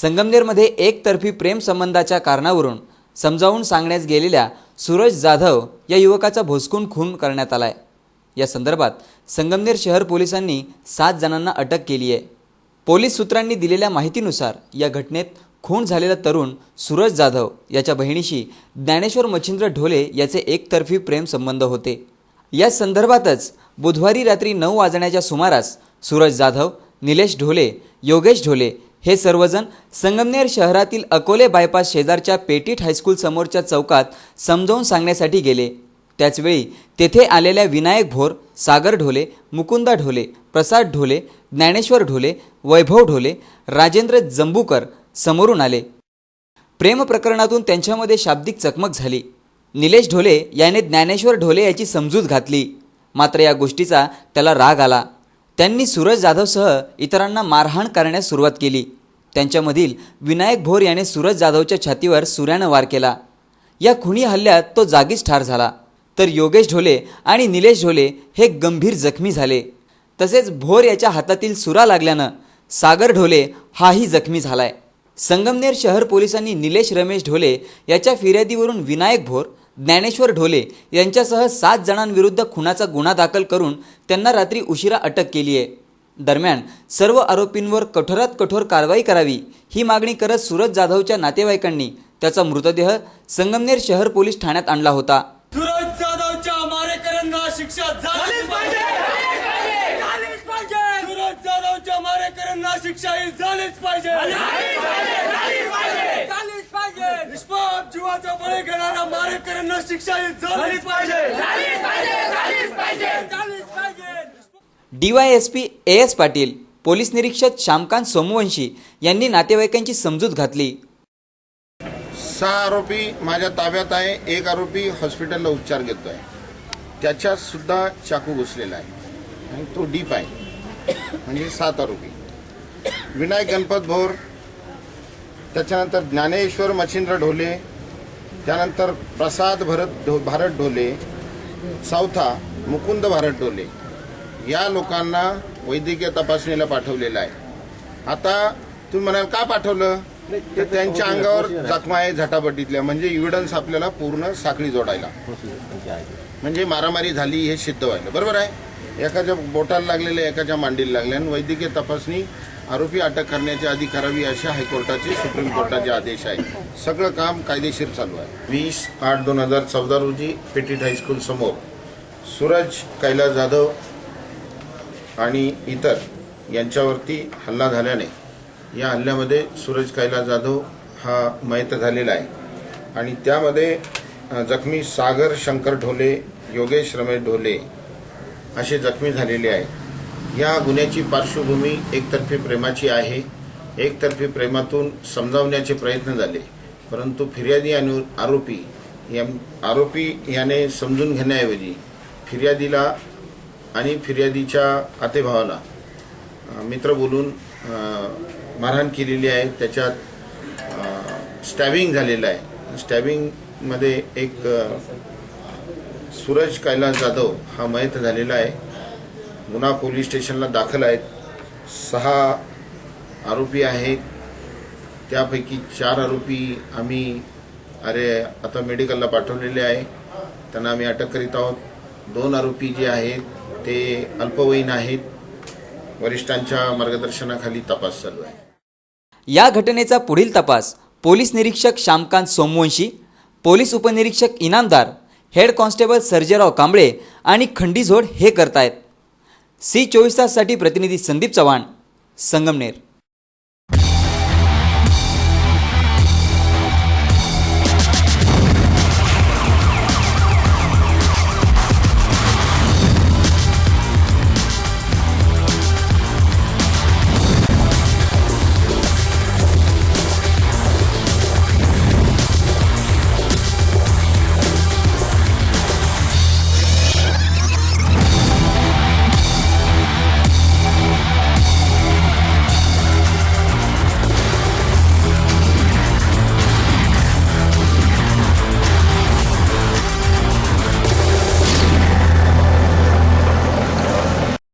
संगमनेरमध्ये एकतर्फी प्रेम संबंधाच्या कारणावरून समजावून सांगण्यास गेलेल्या सूरज जाधव या युवकाचा भोसकून खून करण्यात आलाय. या संदर्भात संगमनेर शहर पोलिसांनी सात जणांना अटक केली आहे पोलीस सूत्रांनी दिलेल्या माहितीनुसार या घटनेत खून झालेला तरुण सूरज जाधव याच्या बहिणीशी ज्ञानेश्वर मच्छिंद्र ढोले याचे एकतर्फी प्रेम संबंध होते. या संदर्भातच बुधवारी रात्री नऊ वाजण्याच्या सुमारास सूरज जाधव निलेश ढोले योगेश ढोले हे सर्वजण संगमनेर शहरातील अकोले बायपास शेजारच्या पेटीट हायस्कूल समोरच्या चौकात समजावून सांगण्यासाठी गेले. त्याचवेळी तेथे आलेल्या विनायक भोर सागर ढोले मुकुंदा ढोले प्रसाद ढोले ज्ञानेश्वर ढोले वैभव ढोले राजेंद्र जंबूकर समोरून आले. प्रेम प्रकरणातून त्यांच्यामध्ये शाब्दिक चकमक झाली. निलेश ढोले याने ज्ञानेश्वर ढोले याची समजूत घातली. मात्र या गोष्टीचा त्याला राग आला. त्यांनी सूरज जाधवसह इतरांना मारहाण करण्यास सुरुवात केली. त्यांच्यामधील विनायक भोर याने सूरज जाधवच्या छातीवर सुऱ्यानं वार केला. या खुनी हल्ल्यात तो जागीच ठार झाला. तर योगेश ढोले आणि निलेश ढोले हे गंभीर जखमी झाले. तसेच भोर याच्या हातातील सुरा लागल्यानं सागर ढोले हाही जखमी झालाय. संगमनेर शहर पोलिसांनी निलेश रमेश ढोले याच्या फिर्यादीवरून विनायक भोर ज्ञानेश्वर ढोले यांच्यासह सात जणांविरुद्ध खुनाचा गुन्हा दाखल करून त्यांना रात्री उशिरा अटक केली आहे दरम्यान सर्व आरोपींवर कठोरात कठोर कारवाई करावी ही मागणी करत सूरज जाधवच्या नातेवाईकांनी त्याचा मृतदेह संगमनेर शहर पोलीस ठाण्यात आणला होता. सूरज जाधवच्या मारेकऱ्यांना शिक्षा झालीच पाहिजे. झालीच पाहिजे. सूरज जाधवच्या मारेकऱ्यांना शिक्षा ही झालीच पाहिजे. झालीच पाहिजे. निष्पाप जीवाचा बळी घेणाऱ्या मारेकऱ्यांना शिक्षा ही झालीच पाहिजे. झालीच पाहिजे. झालीच पाहिजे. S P A S Patil police निरीक्षक श्यामकांत सोमवंशी यांनी नातेवाईकांची समजूत घातली. सहा आरोपी माझ्या ताब्यात आहे एक आरोपी हॉस्पिटलला उपचार घेतोय. त्याच्यात सुद्धा चाकू घुसलेला आहे आणि तो डीप आहे. म्हणजे सात आरोपी. विनायक गणपत भोर त्याच्यानंतर ज्ञानेश्वर मच्छिंद्र ढोले त्यानंतर प्रसाद भरत ढो भारत ढोले सावथा मुकुंद भारत ढोले. या लोकांना वैद्यकीय तपासणीला पाठवलेलं आहे. आता तुम्ही म्हणाल का पाठवलं? तर त्यांच्या अंगावर जखमा आहे झटापटीतल्या. म्हणजे इव्हिडन्स आपल्याला पूर्ण साखळी जोडायला. म्हणजे मारामारी झाली हे सिद्ध व्हायला. बरोबर आहे? एकाच्या बोटाला लागलेल्या एकाच्या मांडीला लागल्या आणि वैद्यकीय तपासणी आरोपी अटक करण्याच्या आधी करावी असे हायकोर्टाचे सुप्रीम कोर्टाचे आदेश आहे. सगळं काम कायदेशीर चालू आहे. वीस आठ दोन हजार चौदा रोजी पेटीट हायस्कूल समोर सूरज कैलास जाधव आणि इतर यांच्यावरती हल्ला झाल्याने या हल्ल्यामध्ये सूरज कैलास जाधव हा मयत झालेला आहे. आणि त्यामध्ये जखमी सागर शंकर ढोले योगेश रमेश ढोले असे जखमी झालेले आहेत. या गुन्ह्याची पार्श्वभूमी एकतर्फी प्रेमाची आहे. एकतर्फी प्रेमातून समजावण्याचे प्रयत्न झाले. परंतु फिर्यादी आणि आरोपी या आरोपी याने समजून घेण्याऐवजी फिर्यादीला आणि फिर्यादीच्या आतेभावाला मित्र बोलून मारहाण केलेली आहे. त्याच्यात स्टॅबिंग झालेलं आहे. स्टॅबिंगमध्ये एक सूरज कैलास जाधव हा मयत झालेला आहे. गुन्हा पोलीस स्टेशनला दाखल आहेत. सहा आरोपी आहेत. त्यापैकी चार आरोपी आम्ही अरे आता मेडिकलला पाठवलेले आहे. त्यांना आम्ही अटक करीत आहोत. दोन आरोपी जे आहेत ते अल्पवयीन आहेत. वरिष्ठांच्या मार्गदर्शनाखाली तपास चालू आहे. या घटनेचा पुढील तपास पोलीस निरीक्षक श्यामकांत सोमवंशी पोलीस उपनिरीक्षक इनामदार हेड कॉन्स्टेबल सर्जेराव कांबळे आणि खंडीझोड हे करतायत. सी चोवीस ताससाठी प्रतिनिधी संदीप चव्हाण संगमनेर.